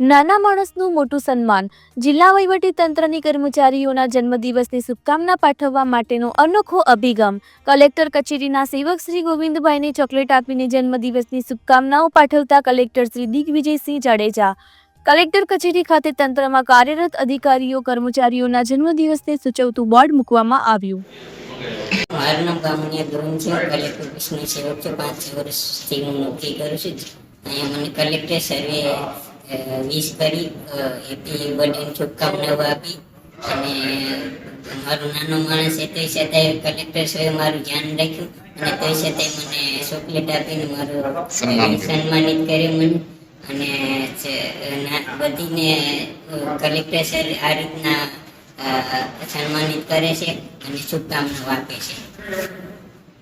નાના માણસનું મોટું સન્માન જિલ્લા તંત્રની કર્મચારીઓના જન્મદિવસની શુભકામના પાઠવવા માટેનો અનોખો અભિગમ કલેક્ટર કચેરીના સેવક શ્રી ગોવિંદભાઈને ચોકલેટ આપીને જન્મદિવસની શુભકામનાઓ પાઠવતા કલેક્ટર શ્રી દિગ્વિજયસિંહ જાડેજા. કલેક્ટર કચેરી ખાતે તંત્રમાં કાર્યરત અધિકારીઓ કર્મચારીઓના જન્મદિવસને સૂચવતું બોર્ડ મૂકવામાં આવ્યું. મારું નામ કલેક્ટર કૃષ્ણ સેવક છે. પાંચ વર્ષથી હું નોકરી કરું છું. અહીંયા મને કલેક્ટર સર્વે વિશ કરી હેપી બર્થડે શુભકામનાઓ આપી. અને મારું નાનો માણસ છે તે છતાંય કલેક્ટર સર્વે મારું ધ્યાન રાખ્યું. અને તે છતાંય મને ચોકલેટ આપીને મારું સન્માનિત કર્યું મને. અને બધીને કલેક્ટર સર આ રીતના સન્માનિત કરે છે અને શુભકામનાઓ આપે છે.